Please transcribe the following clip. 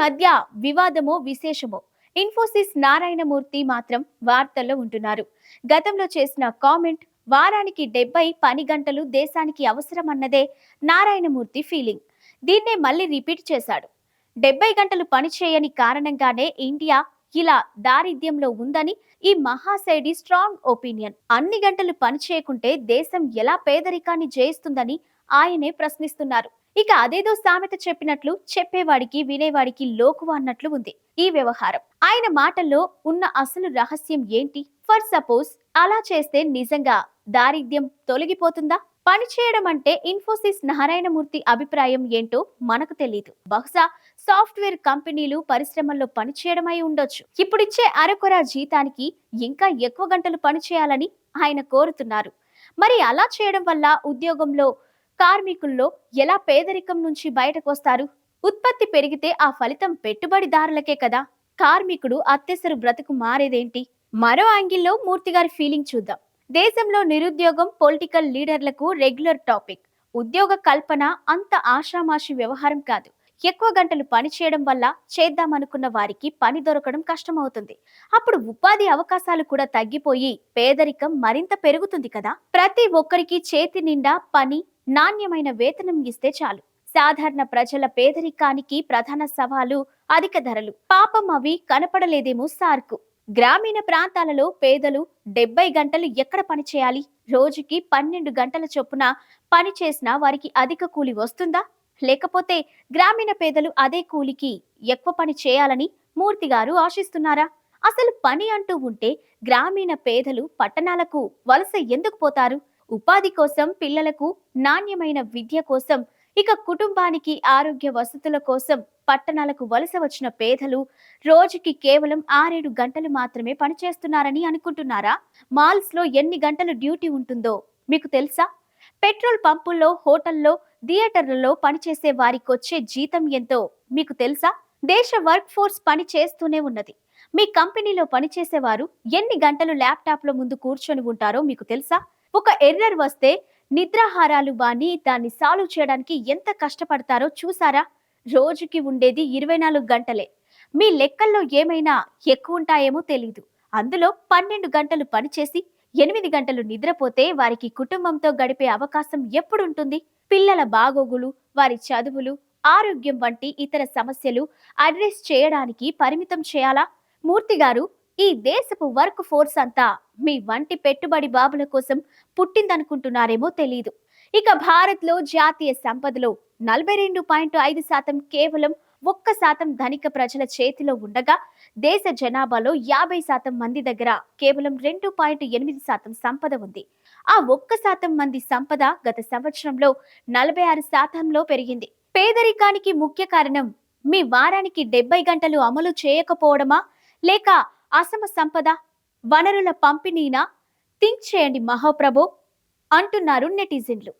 మధ్య వివాదమో విశేషమో ఇన్ఫోసిస్ నారాయణమూర్తి మాత్రం వార్తల్లో ఉంటున్నారు. గతంలో చేసిన కామెంట్ వారానికి డెబ్బై పని గంటలు దేశానికి అవసరమన్నదే నారాయణమూర్తి ఫీలింగ్. దీన్నే మళ్ళీ రిపీట్ చేశాడు. డెబ్బై గంటలు పనిచేయని కారణంగానే ఇండియా ఇలా దారిద్ర్యంలో ఉందని ఈ మహాశైడి స్ట్రాంగ్ ఒపీనియన్. అన్ని గంటలు పనిచేయకుంటే దేశం ఎలా పేదరికాన్ని జయిస్తుందని ఆయనే ప్రశ్నిస్తున్నారు. ఇక అదేదో సామెత చెప్పినట్లు చెప్పేవాడికి వినేవాడికి లోకువ అన్నట్లు ఉంది ఈ వ్యవహారం. ఆయన మాటల్లో ఉన్న అసలు రహస్యం ఏంటి? ఫర్ సపోజ్ అలా చేస్తే నిజంగా దారిద్ర్యం తొలగిపోతుందా? పని చేయడం అంటే ఇన్ఫోసిస్ నారాయణమూర్తి అభిప్రాయం ఏంటో మనకు తెలియదు బహుశా సాఫ్ట్వేర్ కంపెనీలు పరిశ్రమల్లో పనిచేయడమై ఉండొచ్చు. ఇప్పుడిచ్చే అరకొర జీతానికి ఇంకా ఎక్కువ గంటలు పనిచేయాలని ఆయన కోరుతున్నారు. మరి అలా చేయడం వల్ల ఉద్యోగంలో కార్మికుల్లో ఎలా పేదరికం నుంచి బయటకు వస్తారు ఉత్పత్తి పెరిగితే ఆ ఫలితం పెట్టుబడిదారులకే కదా? కార్మికుడు అత్యసరు బ్రతుకు మారేదేంటి? మరో యాంగిల్లో మూర్తి గారి ఫీలింగ్ చూద్దాం. దేశంలో నిరుద్యోగం పొలిటికల్ లీడర్లకు రెగ్యులర్ టాపిక్. ఉద్యోగ కల్పన అంత ఆషామాషి వ్యవహారం కాదు. ఎక్కువ గంటలు పని చేయడం వల్ల చేద్దామనుకున్న వారికి పని దొరకడం కష్టమవుతుంది. అప్పుడు ఉపాధి అవకాశాలు కూడా తగ్గిపోయి పేదరికం మరింత పెరుగుతుంది కదా. ప్రతి ఒక్కరికి చేతి నిండా పని నాణ్యమైన వేతనం ఇస్తే చాలు. సాధారణ ప్రజల పేదరికానికి ప్రధాన సవాలు అధిక ధరలు. పాపం అవి కనపడలేదేమో సార్కు. గ్రామీణ ప్రాంతాలలో పేదలు డెబ్బై గంటలు ఎక్కడ పని చేయాలి? రోజుకి పన్నెండు గంటల చొప్పున పని చేసినా వారికి అధిక కూలి వస్తుందా? లేకపోతే గ్రామీణ పేదలు అదే కూలికి ఎక్కువ పని చేయాలని మూర్తి గారు ఆశిస్తున్నారా? అసలు పని అంటూ ఉంటే గ్రామీణ పేదలు పట్టణాలకు వలస ఎందుకు పోతారు? ఉపాధి కోసం పిల్లలకు నాణ్యమైన విద్య కోసం ఇక కుటుంబానికి ఆరోగ్య వసతుల కోసం పట్టణాలకు వలస వచ్చిన పేదలు రోజుకి కేవలం ఆరేడు గంటలు మాత్రమే పనిచేస్తున్నారని అనుకుంటున్నారా? మాల్స్లో ఎన్ని గంటలు డ్యూటీ ఉంటుందో మీకు తెలుసా? పెట్రోల్ పంపుల్లో హోటల్లో థియేటర్లలో పనిచేసే వారికొచ్చే జీతం ఎంతో మీకు తెలుసా? దేశ వర్క్ ఫోర్స్ పని చేస్తూనే ఉన్నది. మీ కంపెనీలో పనిచేసేవారు ఎన్ని గంటలు ల్యాప్టాప్ల ముందు కూర్చొని ఉంటారో మీకు తెలుసా? ఒక ఎర్రర్ వస్తే నిద్రాహారాలు బాని దాన్ని సాల్వ్ చేయడానికి ఎంత కష్టపడతారో చూసారా? రోజుకి ఉండేది ఇరవై నాలుగు గంటలే. మీ లెక్కల్లో ఏమైనా ఎక్కువ ఉంటాయేమో తెలీదు. అందులో పన్నెండు గంటలు పనిచేసి ఎనిమిది గంటలు నిద్రపోతే వారికి కుటుంబంతో గడిపే అవకాశం ఎప్పుడుంటుంది? పిల్లల బాగోగులు వారి చదువులు ఆరోగ్యం వంటి ఇతర సమస్యలు అడ్రస్ చేయడానికి పరిమితం చేయాలా? మూర్తి గారు ఈ దేశపు వర్క్ ఫోర్స్ అంతా మీ వంటి పెట్టుబడి బాబుల కోసం పుట్టిందనుకుంటున్నారేమో తెలీదు. ఇక భారత్లో జాతీయ సంపదలో నలభై రెండు పాయింట్ ఐదు శాతం కేవలం ఒక్క శాతం ధనిక ప్రజల చేతిలో ఉండగా దేశ జనాభాలో యాభై శాతం మంది దగ్గర కేవలం రెండు పాయింట్ ఎనిమిది శాతం సంపద ఉంది. ఆ ఒక్క శాతం మంది సంపద గత సంవత్సరంలో నలభై ఆరు శాతంలో పెరిగింది. పేదరికానికి ముఖ్య కారణం మీ వారానికి డెబ్బై గంటలు అమలు చేయకపోవడమా? లేక అసమ సంపద వనరుల పంపిణీనా? థింక్ చేయండి మహాప్రభు అంటున్నారు నెటిజన్లు.